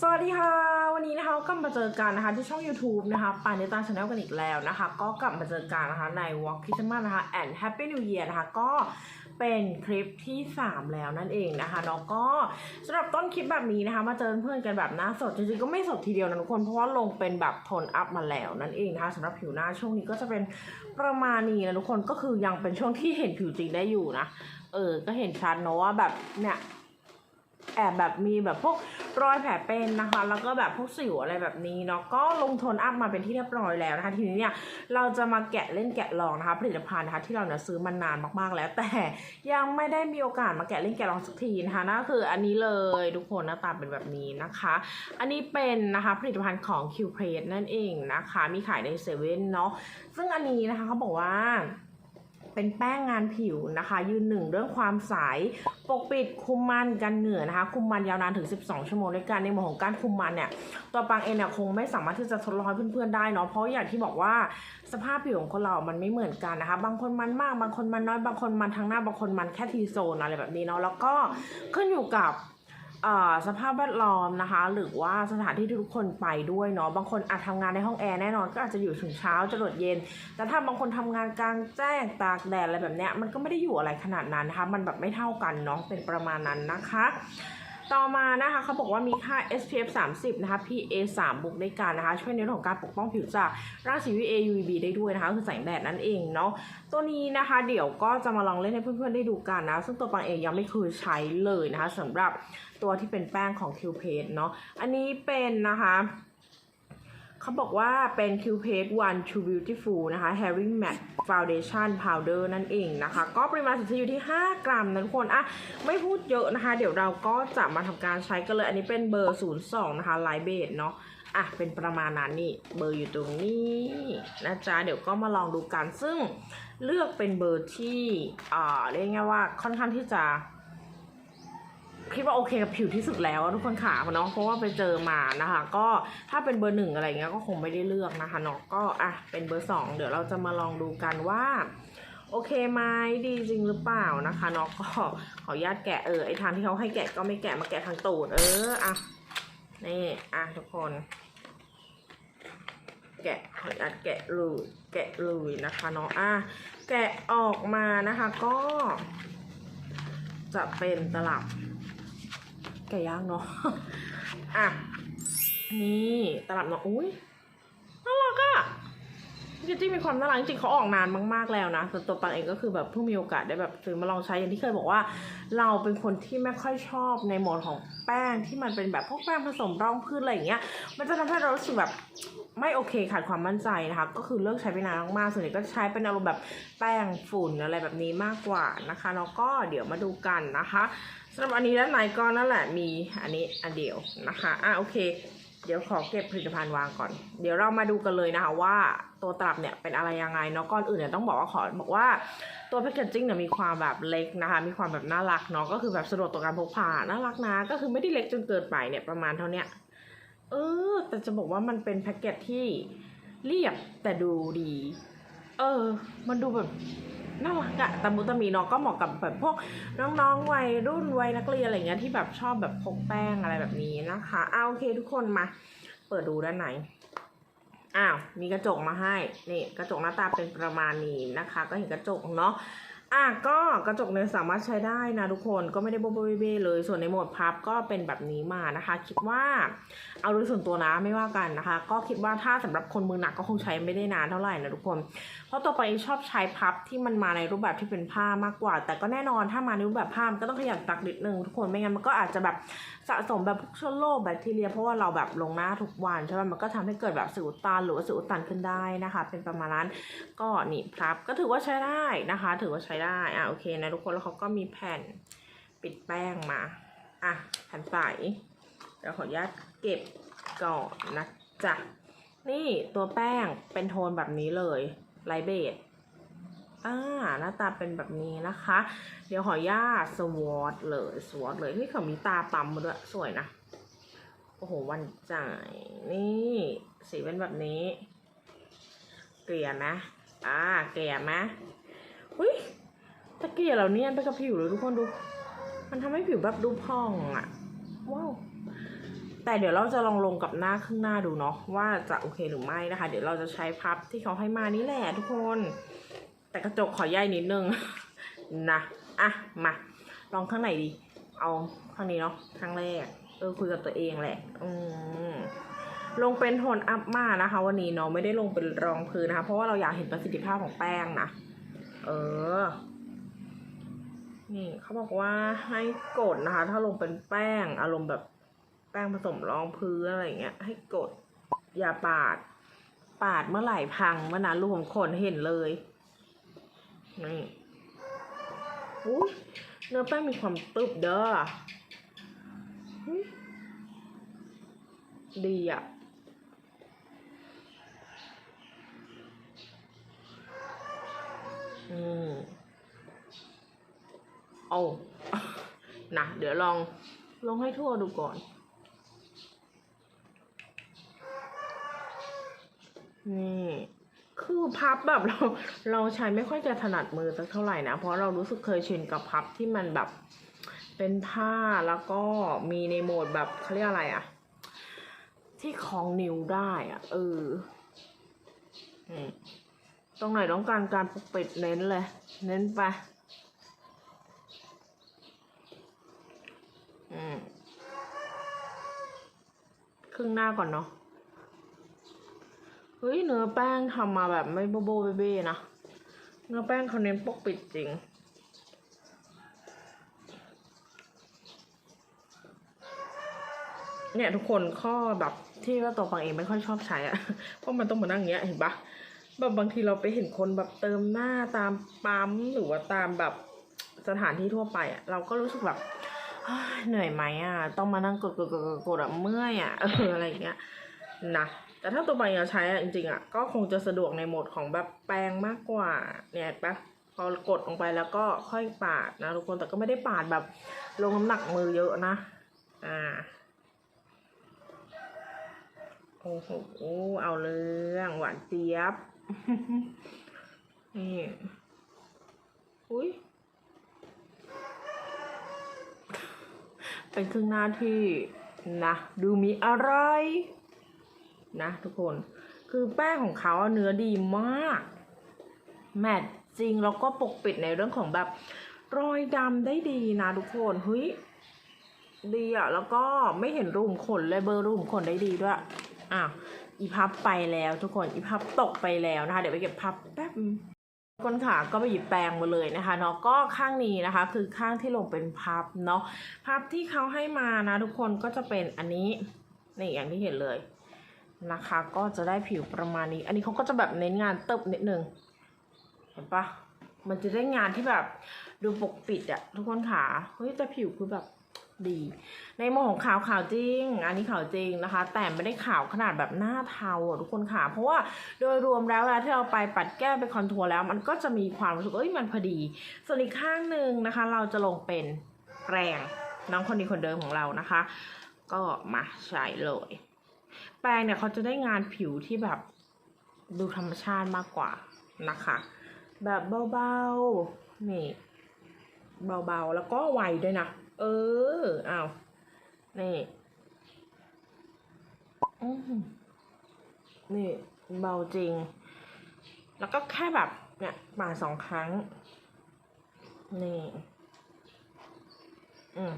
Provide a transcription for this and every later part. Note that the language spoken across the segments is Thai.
สวัสดีค่ะ วันนี้นะคะก็มาเจอกันนะคะที่ช่อง YouTube นะคะปานิตาชาแนลกันอีกแล้วนะคะ ก็กลับมาเจอกันนะคะใน Walk Christmas นะคะ and Happy New Year นะคะก็เป็นคลิปที่ 3 แล้วนั่นเองนะคะเนาะก็สำหรับต้นคลิปแบบนี้นะคะ มาเจอเพื่อนกันแบบหน้าสดจริงๆก็ไม่สดทีเดียวนะทุกคนเพราะว่าลงเป็นแบบโทนอัพมาแล้วนั่นเองนะคะสำหรับผิวหน้าช่วงนี้ก็จะเป็นประมาณนี้นะทุกคนก็คือยังเป็นช่วงที่เห็นผิวจริงได้อยู่นะเออก็เห็นชัดเนอะว่าแบบเนี่ย แอบแบบมีแบบพวกรอยแผลเป็นนะคะ แล้วก็แบบพวกสิวอะไรแบบนี้เนาะก็ลงโทนอัพมาเป็นที่เรียบร้อยแล้วนะคะทีนี้เนี่ยเราจะมาแกะเล่นแกะลองนะคะผลิตภัณฑ์นะคะที่เราเนี่ยซื้อมานานมากๆแล้ว แต่ยังไม่ได้มีโอกาสมาแกะเล่นแกะลองสักทีนะคะนั่นคืออันนี้เลยทุกคนหน้าตาเป็นแบบนี้นะคะ อันนี้เป็นนะคะผลิตภัณฑ์ของ Q p r e s นั่นเองนะคะ มีขายในเซเว่นเนาะซึ่งอันนี้นะคะเขาบอกว่า เป็นแป้งงานผิวนะคะ ยืนหนึ่งเรื่องความใสปกปิดคุมมันกันเหงื่อนะคะ คุมมันยาวนานถึง 12 ชั่วโมงด้วยกันในมวดของการคุมมันเนี่ยตัวปังเองเนี่ยคงไม่สามารถที่จะทดลองให้เพื่อนๆได้เนาะเพราะอย่างที่บอกว่าสภาพผิวของคนเรา มันไม่เหมือนกันนะคะ บางคนมันมาก บางคนมันน้อยบางคนมันทางหน้าบางคนมันแค่ทีโซนอะไรแบบนี้เนาะแล้วก็ขึ้นอยู่กับ สภาพแวดล้อมนะคะ หรือว่าสถานที่ที่ทุกคนไปด้วยเนาะบางคนอาจทำงานในห้องแอร์แน่นอนก็อาจจะอยู่ถึงเช้าจรดเย็น แต่ถ้าบางคนทำงานกลางแจ้งตากแดดอะไรแบบเนี้ยมันก็ไม่ได้อยู่อะไรขนาดนั้นนะคะ มันแบบไม่เท่ากันเนาะเป็นประมาณนั้นนะคะ ต่อมานะคะเขาบอกว่ามีค่า SPF 30 นะคะ PA 3บวกด้วยกันนะคะ ช่วยในเรื่องของการปกป้องผิวจากรังสี UVA UVB ได้ด้วยนะคะ คือแสงแดดนั่นเองเนาะตัวนี้นะคะเดี๋ยวก็จะมาลองเล่นให้เพื่อนๆได้ดูกันนะ ซึ่งตัวปังเองยังไม่เคยใช้เลยนะคะสำหรับตัวที่เป็นแป้งของ Q p a s t เนาะอันนี้เป็นนะคะ เขาบอกว่าเป็น Q p a s t One True Beautiful นะคะ Hairy Matte Foundation Powder นั่นเองนะคะ ก็ปริมาณสินค้าอยู่ที่ 5 กรัมนะทุกคนอะไม่พูดเยอะนะคะ เดี๋ยวเราก็จะมาทำการใช้กันเลย อันนี้เป็นเบอร์ 02 นะคะไลเบสเนาะอะเป็นประมาณนั้นนี่เบอร์อยู่ตรงนี้นะจ๊ะเดี๋ยวก็มาลองดูกัน ซึ่งเลือกเป็นเบอร์ที่อ่าเรียกง่ายว่าค่อนข้างที่จะ คิดว่าโอเคกับผิวที่สุดแล้วทุกคนขาเนาะเพราะว่าไปเจอมานะคะ ก็ถ้าเป็นเบอร์หนึ่งอะไรเงี้ยก็คงไม่ได้เลือกนะคะเนาะก็อะเป็นเบอร์สองเดี๋ยวเราจะมาลองดูกันว่าโอเคไหมดีจริงหรือเปล่านะคะเนาะก็ขออนุญาตแกะเออไอทางที่เขาให้แกะก็ไม่แกะมาแกะทางตูดเอออะนี่อะทุกคน แกะขออนุญาตแกะเลยแกะเลยนะคะเนาะอะแกะออกมานะคะก็ จะเป็นตลับ ไก่ย่างเนาะ อะ นี่ตลับเนาะอุ้ยน่ารักอะจริงๆมีความน่ารักจริงเขาออกนานมากๆแล้วนะส่วนตัวปังเองก็คือแบบเพิ่งมีโอกาสได้แบบซื้อมาลองใช้อย่างที่เคยบอกว่า เราเป็นคนที่ไม่ค่อยชอบในโหมดของแป้งที่มันเป็นแบบพวกแป้งผสมรองพื้นอะไรอย่างเงี้ย มันจะทำให้เรารู้สึกแบบไม่โอเคขาดความมั่นใจนะคะก็คือเลิกใช้ไปนานมากๆส่วนใหญ่ก็ใช้เป็นอารมณ์แบบแป้งฝุ่นอะไรแบบนี้มากกว่านะคะแล้วก็เดี๋ยวมาดูกันนะคะ สำหรับอันนี้ด้านในก็นั่นแหละมีอันนี้อันเดียวนะคะอะโอเค เดี๋ยวขอเก็บผลิตภัณฑ์วางก่อน เดี๋ยวเรามาดูกันเลยนะคะว่าตัวตลับเนี่ยเป็นอะไรยังไงเนาะก่อนอื่นเนี่ยต้องบอกว่าขอบอกว่าตัวแพคเกจจิ้งเนี่ยมีความแบบเล็กนะคะ มีความแบบน่ารักเนาะก็คือแบบสะดวกต่อการพกพาน่ารักนะก็คือไม่ได้เล็กจนเกินไปเนี่ยประมาณเท่าเนี้ยเออ แต่จะบอกว่ามันเป็นแพ็กเกจที่เรียบแต่ดูดี เออ มันดูแบบ น่ารักอะตะมุตะมีเนาะก็เหมาะกับแบบพวกน้องๆวัยรุ่นวัยนักเรียนอะไรเงี้ยที่แบบชอบแบบพกแป้งอะไรแบบนี้นะคะเอาโอเคทุกคนมา เปิดดูด้านในอ้าวมีกระจกมาให้นี่กระจกหน้าตาเป็นประมาณนี้นะคะ ก็เห็นกระจกเนาะ อะก็กระจกเนี่ยสามารถใช้ได้นะทุกคนก็ไม่ได้โบโบเบ้ๆเลย ส่วนในโหมดพับก็เป็นแบบนี้มานะคะ คิดว่าเอาโดยส่วนตัวนะไม่ว่ากันนะคะ ก็คิดว่าถ้าสำหรับคนมือหนักก็คงใช้ไม่ได้นานเท่าไหร่นะทุกคน เพราะตัวไปชอบใช้พับที่มันมาในรูปแบบที่เป็นผ้ามากกว่า แต่ก็แน่นอนถ้ามาในรูปแบบผ้ามันก็ต้องขยันตักนิดนึงทุกคนไม่งั้นมันก็อาจจะแบบ สะสมแบบพวกเชื้อโรคแบคทีเรีย เพราะว่าเราแบบลงหน้าทุกวันใช่ไหมมันก็ทำให้เกิดแบบสิวตันหรือว่าสิวตันขึ้นได้นะคะ เป็นประมาณนั้นก็นี่พับก็ถือว่าใช้ได้นะคะ ถือว่าใช้ได้อะโอเคนะทุกคนแล้วเขาก็มีแผ่นปิดแป้งมาอะแผ่นใสเดี๋ยวขออนุญาตเก็บก่อนนะจ๊ะนี่ตัวแป้งเป็นโทนแบบนี้เลยไลเบส อ่าหน้าตาเป็นแบบนี้นะคะ เดี๋ยวขออนุญาตสวอตเลยสวอตเลยนี่เขามีตาปั๊มมาด้วยสวยนะ โอ้โหวันจ่ายนี่สีเป็นแบบนี้ เกลี่ยนะอ่าเกลี่ยไหมอุ้ยตะเกียบเหล่านี้ไปกับผิวเลยทุกคนดู มันทำให้ผิวแบบดูพองอะ่ะ ว้าว แต่เดี๋ยวเราจะลองลงกับหน้าครึ่งหน้าดูเนาะว่าจะโอเคหรือไม่นะคะ เดี๋ยวเราจะใช้พับที่เขาให้มานี่แหละทุกคน แต่กระจกขอใหญ่นิดนึงนะอะมาลองข้างไหนดี เอาข้างนี้เนาะข้างแรกเออคุยกับตัวเองแหละ อืมลงเป็นโทนอัพมานะคะ วันนี้เนาะไม่ได้ลงเป็นรองพื้นนะคะ เพราะว่าเราอยากเห็นประสิทธิภาพของแป้งนะเออ นี่เขาบอกว่าให้กดนะคะ ถ้าลงเป็นแป้ง อารมณ์แบบแป้งผสมรองพื้นอะไรเงี้ย ให้กดอย่าปาด ปาดเมื่อไหร่พังเมื่อนั้นรวมคนเห็นเลย นี่อุ้ยเนื้อแป้งมีความตึบเด้อดีอะอืมเอานะเดี๋ยวลองลองให้ทั่วดูก่อน นี่ คือพับแบบเราเราใช้ไม่ค่อยจะถนัดมือสักเท่าไหร่นะ เพราะเรารู้สึกเคยชินกับพับที่มันแบบเป็นผ้าแล้วก็มีในโหมดแบบเขาเรียกอะไรอะที่คล้องนิ้วได้อะเอออืมตรงไหนต้องการการปกปิดเน้นเลย เน้นไปอืมครึ่งหน้าก่อนเนาะ เฮ้ยเนื้อแป้งทำมาแบบไม่โบโบเบเบ้นะ เนื้อแป้งเขาเน้นปกปิดจริง เนี่ยทุกคนข้อแบบที่ว่าตัวฟังเองไม่ค่อยชอบใช้อะเพราะมันต้องมานั่งเงี้ยเห็นปะแบบบางทีเราไปเห็นคนแบบเติมหน้าตามปั๊มหรือว่าตามแบบสถานที่ทั่วไปอะเราก็รู้สึกแบบเหนื่อยไหมอะต้องมานั่งกดกดกดกดกดอะเมื่อยอะอออะไรอย่างเงี้ยนะ แต่ถ้าตัวใบเราใช้อะจริงๆอะก็คงจะสะดวกในโหมดของแบบแปรงมากกว่า เนี่ยปะพอกดลงไปแล้วก็ค่อยปาดนะทุกคนแต่ก็ไม่ได้ปาดแบบลงน้ำหนักมือเยอะนะ อ่าโอ้โหเอาเรื่องหวานเจี๊ยบนี่อุ้ยเป็นครึ่งหน้าที่นะ ดูมีอะไร นะทุกคน คือแป้งของเขาเนื้อดีมาก แมทจริงแล้วก็ปกปิดในเรื่องของแบบรอยดำได้ดีนะทุกคนเฮ้ยดีอะแล้วก็ไม่เห็นรูมขนเลยเบอร์รูมขนได้ดีด้วยอ้าวอีพับไปแล้วทุกคนอีพับตกไปแล้วนะคะ เดี๋ยวไปเก็บพับแป๊บก้นขาก็ไปหยิบแปรงมาเลยนะคะเนาะก็ข้างนี้นะคะ คือข้างที่ลงเป็นพับเนาะพับที่เขาให้มานะทุกคนก็จะเป็นอันนี้นี่อย่างที่เห็นเลย นะคะ ก็จะได้ผิวประมาณนี้ อันนี้เขาก็จะแบบเน้นงานเติบนิดนึง เห็นปะมันจะได้งานที่แบบดูปกปิดอะทุกคนขาเฮ้ยแต่ผิวคือแบบดี ในโมของขาวขาวจริง อันนี้ขาวจริงนะคะ แต่ไม่ได้ขาวขนาดแบบหน้าเทาอะทุกคนค่ะเพราะว่าโดยรวมแล้วเวลาที่เราไปปัดแก้มไปคอนทัวร์แล้ว มันก็จะมีความรู้สึกเอ้ยมันพอดี ส่วนอีกข้างหนึ่งนะคะ เราจะลงเป็นแปรงน้องคนนี้คนเดิมของเรานะคะ ก็มาใช้เลย ปรงเนี่ยเขาจะได้งานผิวที่แบบดูธรรมชาติมากกว่านะคะ แบบเบาๆนี่เบาๆแล้วก็ไวด้วยนะ เอออ้าวนี่อือหือนี่เบาจริง แล้วก็แค่แบบเนี่ยปาสองครั้ง นี่ อืม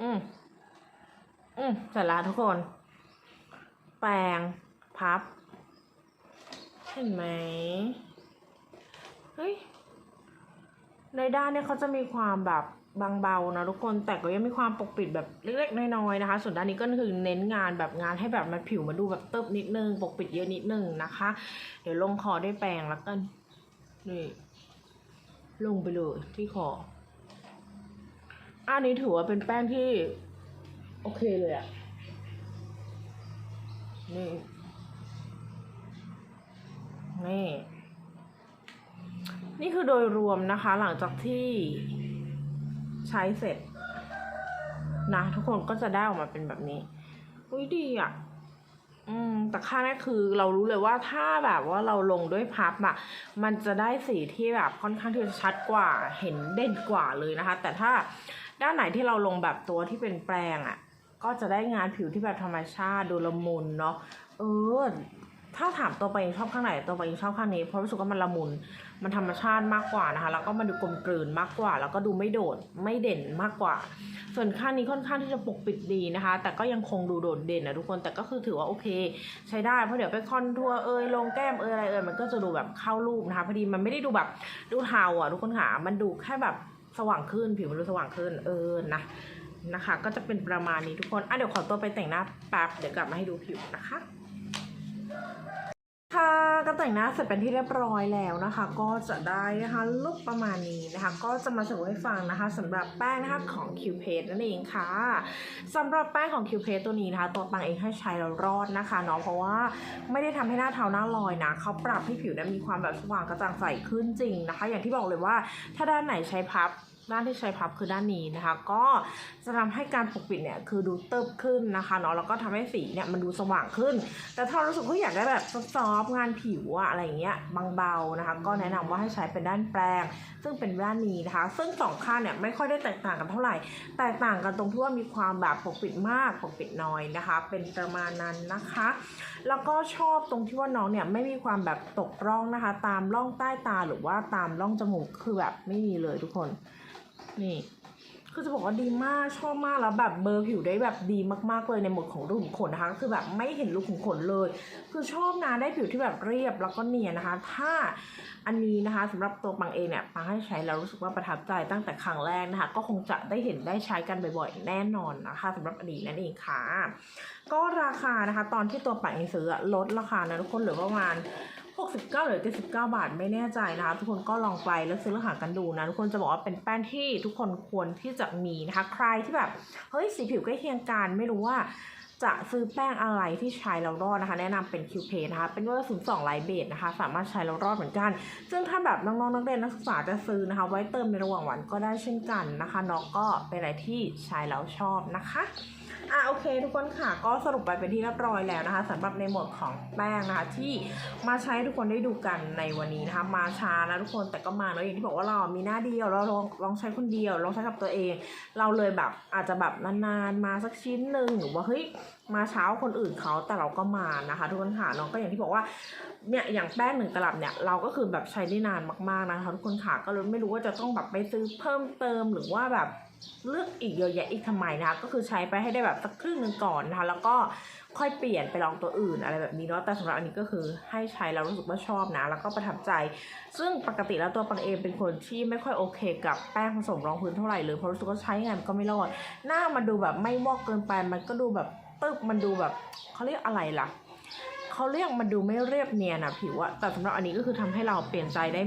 อืม อืมเสร็จแล้วทุกคน แปรงพับ เห็นไหม เฮ้ย ในด้านเนี่ยเขาจะมีความแบบบางเบานะทุกคนแต่ก็ยังมีความปกปิดแบบเล็กๆน้อยๆนะคะ ส่วนด้านนี้ก็คือเน้นงานแบบงานให้แบบมันผิวมาดูแบบเติบนิดนึง ปกปิดเยอะนิดนึงนะคะ เดี๋ยวลงคอด้วยแปรงแล้วกันนี่ลงไปเลยที่คออันนี้ถือว่าเป็นแป้งที่ โอเคเลยอะนี่นี่ นี่คือโดยรวมนะคะ หลังจากที่ใช้เสร็จนะทุกคนก็จะได้ออกมาเป็นแบบนี้ อุ้ยดีอะ อืม แต่ค่านี้คือเรารู้เลยว่าถ้าแบบว่าเราลงด้วยพับอะมันจะได้สีที่แบบค่อนข้างที่จะชัดกว่า เห็นเด่นกว่าเลยนะคะ แต่ถ้าด้านไหนที่เราลงแบบตัวที่เป็นแปรงอะ่ะ ก็จะได้งานผิวที่แบบธรรมชาติดูละมุนเนาะเออถ้าถามตัวไปเองชอบข้างไหนตัวไปเองชอบข้างนี้เพราะรู้สึกว่ามันละมุน มันธรรมชาติมากกว่านะคะ แล้วก็มันดูกลมกลืนมากกว่า แล้วก็ดูไม่โดดไม่เด่นมากกว่า ส่วนข้างนี้ค่อนข้างที่จะปกปิดดีนะคะ แต่ก็ยังคงดูโดดเด่นนะทุกคนแต่ก็คือถือว่าโอเค ใช้ได้เพราะเดี๋ยวไปคอนทัวร์เอยลงแก้มเอยอะไรเอยมันก็จะดูแบบเข้ารูปนะคะพอดีมันไม่ได้ดูแบบดูเทาอะทุกคนค่ะมันดูแค่แบบสว่างขึ้นผิวมันดูสว่างขึ้นเออนะ นะคะ ก็จะเป็นประมาณนี้ทุกคนอะเดี๋ยวขอตัวไปแต่งหน้าแป๊บเดี๋ยวกลับมาให้ดูผิวนะคะค่ะก็แต่งหน้าเสร็จเป็นที่เรียบร้อยแล้วนะคะ ก็จะได้นะคะลุคประมาณนี้นะคะ ก็จะมาสรุปให้ฟังนะคะสำหรับแป้งนะคะของ Q p a s t นั่นเองค่ะสำหรับแป้งของ Q p a s t ตัวนี้นะคะ ตัวปังเองให้ใช้แล้วรอดนะคะเนาะเพราะว่าไม่ได้ทำให้หน้าเทาหน้าลอยนะเขาปรับให้ผิวเนี่ยมีความแบบสว่างกระจ่างใสขึ้นจริงนะคะ อย่างที่บอกเลยว่าถ้าด้านไหนใช้พับ ด้านที่ใช้พับคือด้านนี้นะคะ ก็จะทำให้การปกปิดเนี่ยคือดูเติบขึ้นนะคะเนาะแล้วก็ทำให้สีเนี่ยมันดูสว่างขึ้น แต่ถ้ารู้สึกว่าอยากได้แบบซอฟต์งานผิวอะอะไรอย่างเงี้ยบางเบานะคะ ก็แนะนำว่าให้ใช้เป็นด้านแปรงซึ่งเป็นด้านนี้นะคะ ซึ่งสองข้างเนี่ยไม่ค่อยได้แตกต่างกันเท่าไหร่แตกต่างกันตรงที่ว่ามีความแบบปกปิดมากปกปิดน้อยนะคะ เป็นประมาณนั้นนะคะ แล้วก็ชอบตรงที่ว่าน้องเนี่ยไม่มีความแบบตกร่องนะคะ ตามร่องใต้ตาหรือว่าตามร่องจมูกคือแบบไม่มีเลยทุกคน นี่ คือจะบอกว่าดีมากชอบมากแล้วแบบเบลอร์ผิวได้แบบดีมากๆเลยในหมดของรูขุมขนนะคะ คือแบบไม่เห็นรูขุมขนเลย คือชอบนะได้ผิวที่แบบเรียบแล้วก็เนียนนะคะ ถ้าอันนี้นะคะสำหรับตัวปังเองเนี่ยปังให้ใช้แล้วรู้สึกว่าประทับใจตั้งแต่ครั้งแรกนะคะ ก็คงจะได้เห็นได้ใช้กันบ่อยๆแน่นอนนะคะสำหรับอันนี้นั่นเองค่ะ ก็ราคานะคะ ตอนที่ตัวปังเองซื้อลดราคานะทุกคนเหลือประมาณ 69หรือ79บาทไม่แน่ใจนะคะ ทุกคนก็ลองไปแล้วซื้อแล้วหากันดูนะทุกคนจะบอกว่าเป็นแป้งที่ทุกคนควรที่จะมีนะคะ ใครที่แบบเฮ้ยสีผิวใกล้เคียงกันไม่รู้ว่าจะซื้อแป้งอะไรที่ใช้แล้วรอดนะคะ แนะนำเป็นคิวเพนะคะ เป็นเวอร์ศูนย์สองไลท์เบสนะคะ สามารถใช้แล้วรอดเหมือนกัน ซึ่งถ้าแบบน้องๆนักเรียนนักศึกษาจะซื้อนะคะ ไว้เติมในระหว่างวันก็ได้เช่นกันนะคะน้องก็เป็นอะไรที่ใช้แล้วชอบนะคะ อะโอเค ทุกคนค่ะก็สรุปไปเป็นที่เรียบร้อยแล้วนะคะสำหรับในหมวดของแป้งนะคะที่มาใช้ทุกคนได้ดูกันในวันนี้นะคะมาช้านะทุกคนแต่ก็มาแล้วอย่างที่บอกว่าเรามีหน้าเดียวเราลองลองใช้คนเดียวลองใช้กับตัวเอง เราเลยแบบอาจจะแบบนานๆมาสักชิ้นหนึ่งหรือว่าเฮ้ยมาเช้าคนอื่นเขาแต่เราก็มานะคะ ทุกคนค่ะน้องก็อย่างที่บอกว่าเนี่ยอย่างแป้งหนึ่งตลับเนี่ยเราก็คือแบบใช้ได้นานมากๆนะคะทุกคนค่ะก็เลยไม่รู้ว่าจะต้องแบบไปซื้อเพิ่มเติมหรือว่าแบบ เลือกอีกเยอะแยะอีกทำไมนะคะก็คือใช้ไปให้ได้แบบสักครึ่งหนึ่งก่อนนะคะแล้วก็ค่อยเปลี่ยนไปลองตัวอื่นอะไรแบบนี้เนาะแต่สำหรับอันนี้ก็คือให้ใช้แล้วรู้สึกว่าชอบนะ แล้วก็ประทับใจ ซึ่งปกติแล้วตัวปังเองเป็นคนที่ไม่ค่อยโอเค กับแป้งผสมรองพื้นเท่าไหร่เลยเพราะรู้สึกว่าใช้งานมันก็ไม่รอดหน้ามันดูแบบไม่วอกเกินไปมันก็ดูแบบตึบมันดูแบบเขาเรียกอะไรล่ะ เขาเรียกมันดูไม่เรียบเนียนอะผิวอะแต่สำหรับอันนี้ก็คือทำให้เราเปลี่ยนใจได้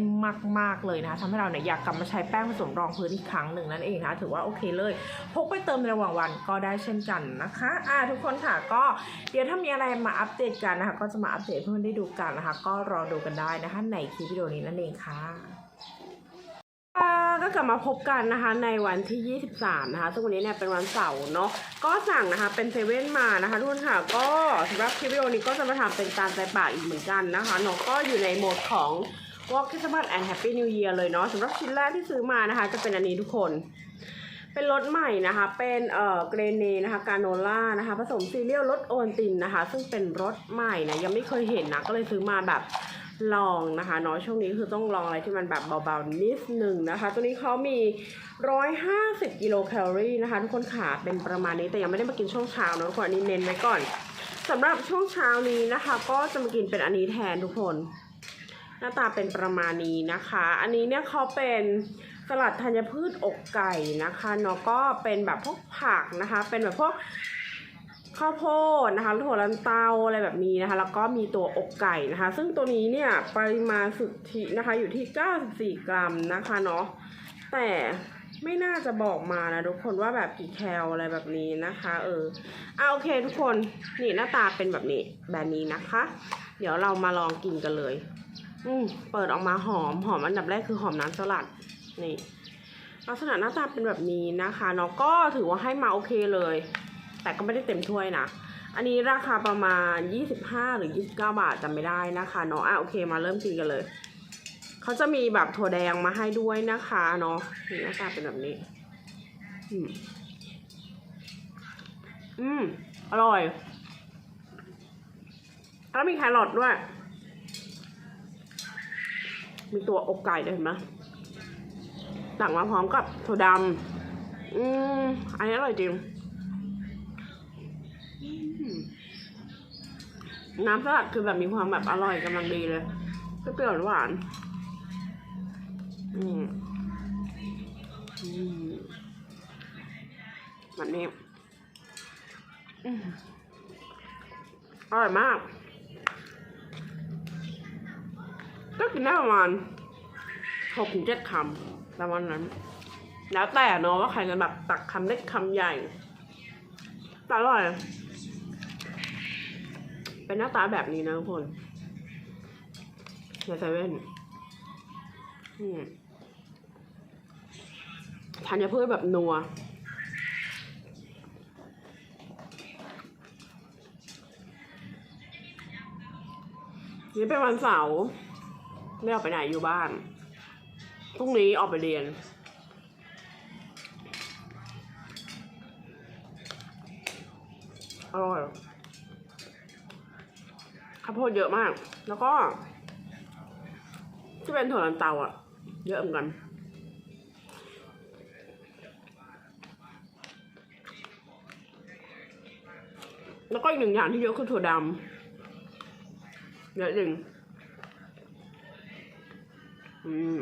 มาก ๆเลยนะคะทำให้เราเนี่ยอยากกลับมาใช้แป้งผสมรองพื้นอีกครั้งหนึ่งนั่นเองนะคะถือว่าโอเคเลยพกไปเติมในระหว่างวันก็ได้เช่นกันนะคะอ่าทุกคนค่ะก็เดี๋ยวถ้ามีอะไรมาอัปเดตกันนะคะ ก็จะมาอัปเดตเพื่อนได้ดูกันนะคะ ก็รอดูกันได้นะคะในคลิปวิดีโอนี้นั่นเองค่ะ ก็กลับมาพบกันนะคะในวันที่ 23 นะคะซึ่งวันนี้เนี่ยเป็นวันเสาร์เนาะก็สั่งนะคะเป็นเซเว่นมานะคะทุกคนค่ะก็สำหรับคลิปวิดีโอนี้ก็จะมาทำเป็นตามใจปากอีกเหมือนกันนะคะเนาะก็อยู่ในโหมดของ Walk Christmas and Happy New Year เลยเนาะสำหรับชิ้นแรกที่ซื้อมานะคะ จะเป็นอันนี้ทุกคน เป็นรสใหม่นะคะ เป็นเอ่อเกรเนนะคะกาโนล่านะคะ ผสมซีเรียลรสโอนตินนะคะ ซึ่งเป็นรสใหม่นะยังไม่เคยเห็นนะก็เลยซื้อมาแบบ ลองนะคะเนาะช่วงนี้คือต้องลองอะไรที่มันแบบเบาๆนิดนึงนะคะ ตัวนี้เขามี 150 กิโลแคลอรี่นะคะทุกคนขาเป็นประมาณนี้แต่ยังไม่ได้มากินช่วงเช้าเนะทุกคนอันนี้เน้นไว้ก่อนสำหรับช่วงเช้านี้นะคะ ก็จะมากินเป็นอันนี้แทนทุกคน หน้าตาเป็นประมาณนี้นะคะ อันนี้เนี่ยเขาเป็นสลัดธัญพืชอกไก่นะคะเนาะก็เป็นแบบพวกผักนะคะ เป็นแบบพวก ข้าวโพดนะคะถั่วลันเตาอะไรแบบนี้นะคะ แล้วก็มีตัวอกไก่นะคะ ซึ่งตัวนี้เนี่ยปริมาณสุทธินะคะอยู่ที่ 94 กรัมนะคะเนาะแต่ไม่น่าจะบอกมานะทุกคนว่าแบบกี่แคลอะไรแบบนี้นะคะ เออเอาโอเคทุกคนนี่หน้าตาเป็นแบบนี้แบบนี้นะคะ เดี๋ยวเรามาลองกินกันเลย อืมเปิดออกมาหอมหอมอันดับแรกคือหอมน้ำสลัดนี่ลักษณะหน้าตาเป็นแบบนี้นะคะเนาะก็ถือว่าให้มาโอเคเลย แต่ก็ไม่ได้เต็มถ้วยนะ อันนี้ราคาประมาณ 25 หรือ 29 บาทจำไม่ได้นะคะเนาะอะโอเคมาเริ่มกินกันเลย เขาจะมีแบบถั่วแดงมาให้ด้วยนะคะเนาะนี่หน้าตาเป็นแบบนี้ อืมอืมอร่อยแล้วมีแครอทด้วย มีตัวอกไก่ด้วยเห็นไหมตักมาพร้อมกับโซดำอืมอันนี้อร่อยจริง น้ำสลัดคือแบบมีความแบบอร่อยกำลังดีเลยเปรี้ยวหวาน อืมอืมแบบนี้อือร่อยมาก ก็กินได้ประมาณหกถึงเจ็ดคำประมาณนั้น แล้วแต่เนาะว่าใครจะแบบตักคำเล็กคำใหญ่แต่อร่อย เป็นหน้าตาแบบนี้นะทุกคนในเซเว่นอืมธัญพืชแบบนัว นี่เป็นวันเสาร์ไม่ออกไปไหนอยู่บ้าน พรุ่งนี้ออกไปเรียน อร่อยข้าวโพดเยอะมาก แล้วก็ ที่เป็นถั่วลันเตาอะ เยอะเหมือนกัน แล้วก็อีกหนึ่งอย่างที่เยอะคือถั่วดำเยอะจริงอืม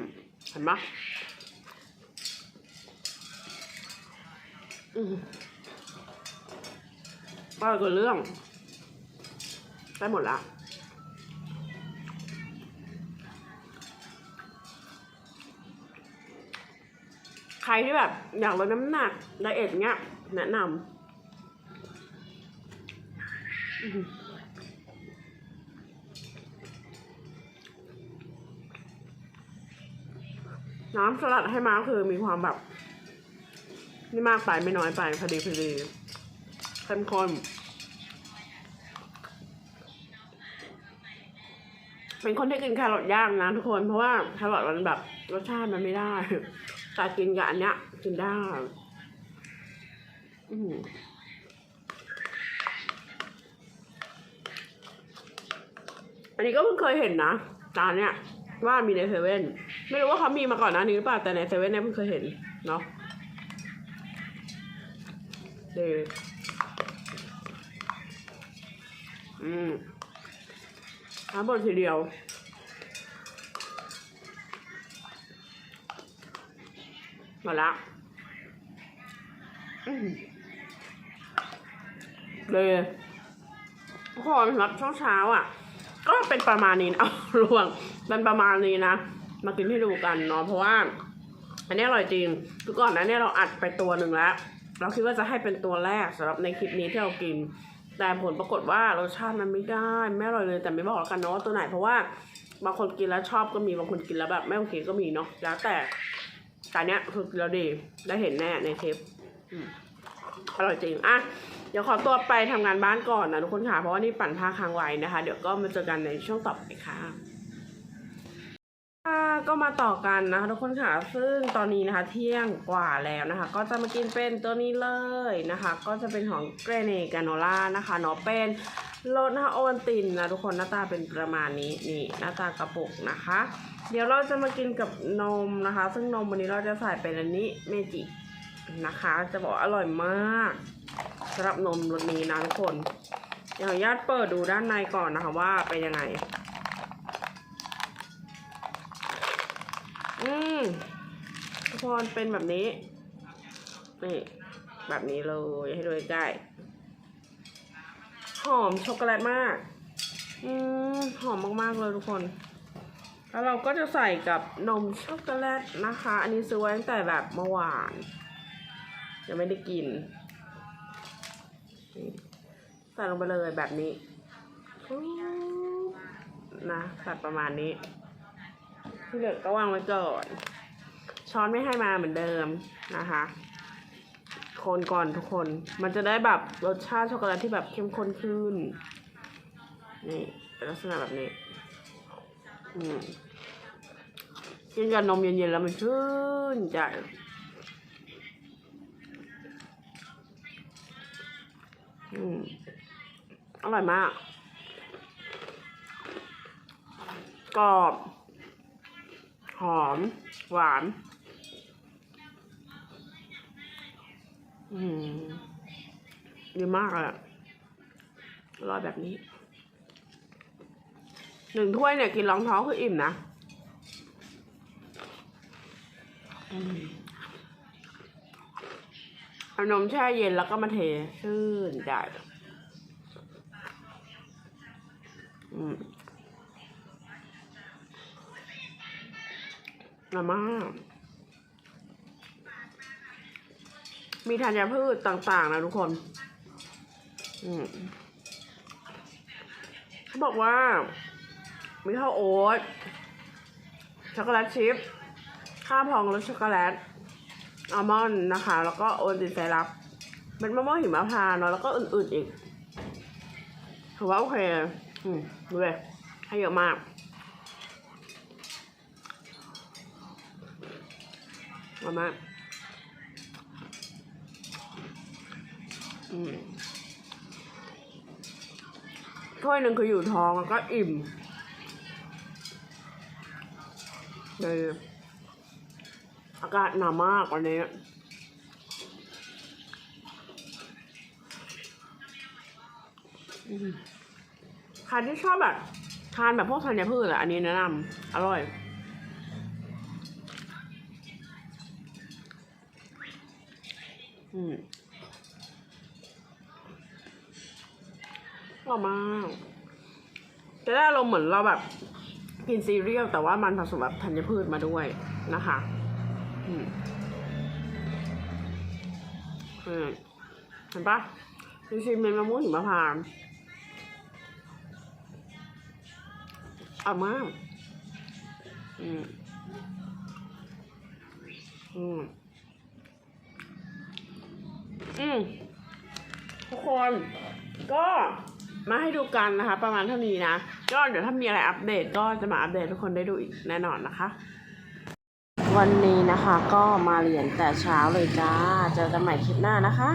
เห็นปะอืมอร่อยกว่าเรื่องได้หมดละ รที่แบบอยากลดน้ำหนักไดเอทเงี้ย แนะนำน้ำสลัดให้มาคือมีความแบบไม่มากไปไม่น้อยไปพอดีพอดีเข้มข้นเป็นคนที่กินแครอทย่างนะทุกคนเพราะว่าแครอทมันแบบรสชาติมันไม่ได้ แต่กินกับอันเนี้ยกินได้อืมอันนี้ก็เพิ่งเคยเห็นนะจานเนี้ยว่ามีในเซเว่นไม่รู้ว่าเขามีมาก่อนหน้านี้หรือเปล่าแต่ในเซเว่นเนี่ยเพิ่งเคยเห็นเนาะเดอืมทั้งหมดทีเดียว หมดละอืมเลยทุกคนรับช่วงเช้าอะ ก็เป็นประมาณนี้นะเอาลวงเป็นประมาณนี้นะ มากินให้ดูกันเนาะเพราะว่า อันนี้อร่อยจริงคือก่อนหนะเนี่ยเราอัดไปตัวหนึ่งแล้ว เราคิดว่าจะให้เป็นตัวแรกสำหรับในคลิปนี้ที่เรากิน แต่ผลปรากฏว่ารสชาติมันไม่ได้ไม่อร่อยเลยแต่ไม่บอกแล้วกันเนาะว่าตัวไหนเพราะว่าบางคนกินแล้วชอบก็มีบางคนกินแล้วแบบไม่โอเคก็มีเนาะแล้วแต่ แต่เนี้ยคือกินแล้วดีได้เห็นแน่ในเทปอืมอร่อยจริง อะ เดี๋ยวขอตัวไปทำงานบ้านก่อนนะทุกคนค่ะ เพราะว่านี่ปั่นผ้าค้างไว้นะคะ เดี๋ยวก็มาเจอกันในช่วงต่อไปค่ะ ค่ะก็มาต่อกันนะคะทุกคนค่ะซึ่งตอนนี้นะคะเที่ยงกว่าแล้วนะคะ ก็จะมากินเป็นตัวนี้เลยนะคะ ก็จะเป็นของเกรเนกาโนล่านะคะเนาะเป็นรสนะคะโอวัลตินนะทุกคนหน้าตาเป็นประมาณนี้นี่หน้าตากระปุกนะคะ เดี๋ยวเราจะมากินกับนมนะคะ ซึ่งนมวันนี้เราจะใส่เป็นอันนี้เมจินะคะ จะบอกอร่อยมากสำหรับนมรสนี้นะทุกคนเดี๋ยวญาตเปิดดูด้านในก่อนนะคะว่าเป็นยังไง ทุกคนเป็นแบบนี้นี่แบบนี้เลยให้ดูใกล้หอมช็อกโกแลตมากอืมหอมมากๆเลยทุกคน แล้วเราก็จะใส่กับนมช็อกโกแลตนะคะ อันนี้ซื้อไว้ตั้งแต่แบบเมื่อวานยังไม่ได้กินใส่ลงไปเลยแบบนี้นะใส่ประมาณนี้ที่เหลือก็วางไว้ก่อน ช้อนไม่ให้มาเหมือนเดิมนะคะ คนก่อนทุกคน มันจะได้แบบรสชาติช็อกโกแลตที่แบบเข้มข้นขึ้น นี่เป็นลักษณะแบบนี้ อืมกินกับนมเย็นๆแล้วมันชื่นใจอืมอร่อยมากกรอบ หอม หวาน อืมดีมากเลยอะอร่อยแบบนี้ หนึ่งถ้วยเนี่ย กินรองท้องคืออิ่มนะอืมเอานมแช่เย็นแล้วก็มาเท ชื่นใจอืมอร่อยมาก มีธัญพืชต่างๆนะทุกคน อืมเขาบอกว่า มีข้าวโอ๊ตช็อกโกแลตชิพข้าวพองรสช็อกโกแลตอัลมอนด์นะคะ แล้วก็โอวัลตินไซรัปเป็นมะม่วงหิมะพานเนอะแล้วก็อื่นๆอีกถือว่าโอเค อืมดูเลยให้เยอะมากอร่อยมาก อืม ถ้วยหนึ่งคืออยู่ท้องแล้วก็อิ่มเลยอากาศหนาวมากวันนี้อืมใครที่ชอบแบบทานแบบพวกธัญพืชอะอันนี้แนะนำอร่อยอืม อร่อยมากจะได้อารมณ์เหมือนเราแบบกินซีเรียลแต่ว่ามันผสมแบบธัญพืชมาด้วยนะคะอืมอืมเห็นปะจริงๆเป็นมะม่วงหิมพานต์อร่อยมากอืมอืมอืมทุกคนก็ มาให้ดูกันนะคะ ประมาณเท่านี้นะก็เดี๋ยวถ้ามีอะไรอัปเดตก็จะมาอัปเดตทุกคนได้ดูอีกแน่นอนนะคะ วันนี้นะคะก็มาเรียนแต่เช้าเลยจ้า เจอกันใหม่คลิปหน้านะคะ